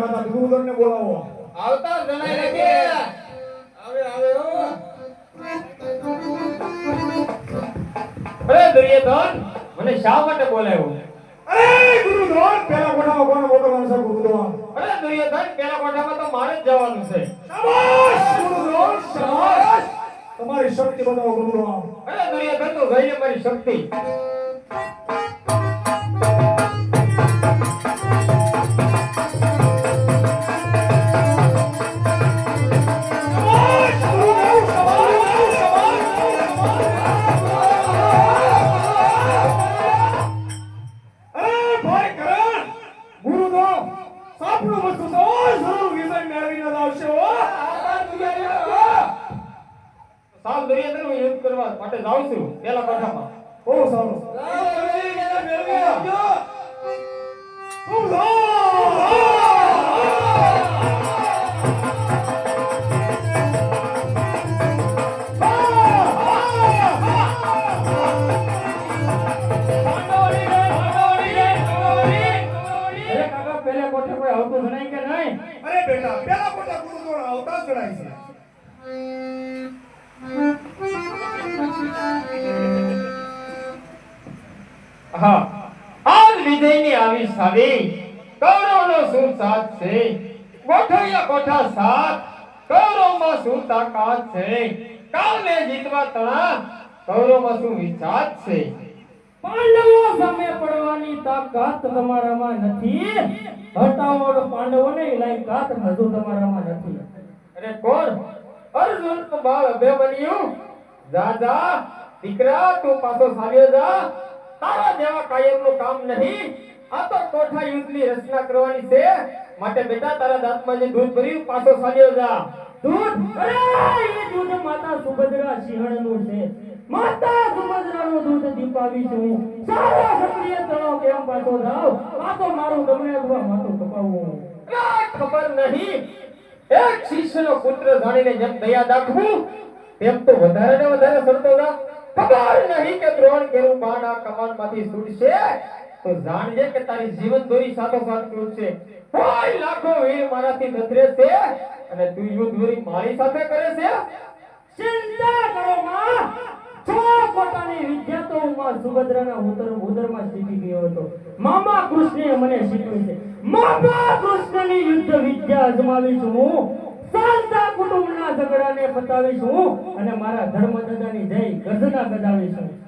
ખાતા ગુરુધરને બોલાવો. આવતા જણાય ને આવે આવે ઓ અરે દુર્યોધન મને શા માટે બોલાવ્યો? અરે ગુરુધર પેલા કોઠામાં કોને મોકલવાનું છે ગુરુધર અરે દુર્યોધન પેલા કોઠામાં તો મારે જ જવાનું છે. શાબાશ ગુરુધર શાબાશ. તમારી શક્તિ બતાવો ગુરુધર અરે દુર્યોધન તો ગઈ મારી શક્તિ. અરે ભાઈ ગુરુ નો સાપનું વસ્તુ તો જરૂર વિજય મેળવીને જ આવશે ઓ સાલ દુર્યોધન હું યુદ્ધ કરવા માટે જાઉં છું પેલા કોઠામાં બહુ સારું. અરે બેટા પેલા મોટા ગુરુદ્વારા આવતા અવતાર ચડાય છે. હા આ વિજયની આવી સારી. કૌરવનો શું સાથ છે. ગોઠવ્યા કોઠા સાથ. કૌરવમાં શું તાકાત છે. કાલને જીતવા તણા કૌરવમાં શું વિચાર છે? પાંડવો સામે પડવાની તાકાત તમારામાં નથી. હટાવોડ પાંડવોને લાયકાત હજુ તમારામાં નથી. અરે કોણ? અર્જુન તો બાળ અભે જા જા દીકરા, તું પાછો સાવ્યો જા. તારા જેવા કાયમનું કામ નહીં. આ તો કોઠા યુદ્ધની રચના કરવાની છે. માટે બેટા, તારા દાંતમાં જે દૂધ ભર્યું, પાછો સાવ્યો જા. દૂધ? અરે, એ દૂધ માતા સુભદ્રા સિંહણનું છે. માતા સુભદ્રાનું દૂધ દીપાવી છું. સારા ક્ષત્રિય તણો કેમ પાછો જાવ આ તો મારું ગમે અથવા માથું કપાવવું ખબર નહીં. એક શિષ્યનો પુત્ર જાણીને જેમ દયા દાખવું, તેમ તો વધારે ને વધારે સરતો ના ખબર નહીં કે દ્રોણ કેરું બાણ આ કમાનમાંથી છૂટશે? તો જાણજે કે તારી જીવન દોરી સાથોસાથ તૂટશે કોઈ લાખો વીર મારાથી નથરે છે અને તું યુદ્ધ દોરી મારી સાથે કરે છે ચિંતા કરો માં સુભદ્રાના ઉદર ઉદરમાં શીખી ગયો હતો. મામા કૃષ્ણે મને શીખવ્યું છે. મામા કૃષ્ણની યુદ્ધ વિદ્યા અજમાવી છું. હું શાંતા કુટુંબના ઝઘડાને પતાવી છું. અને મારા ધર્મદાદાની જય ગર્જના ગજાવી છું.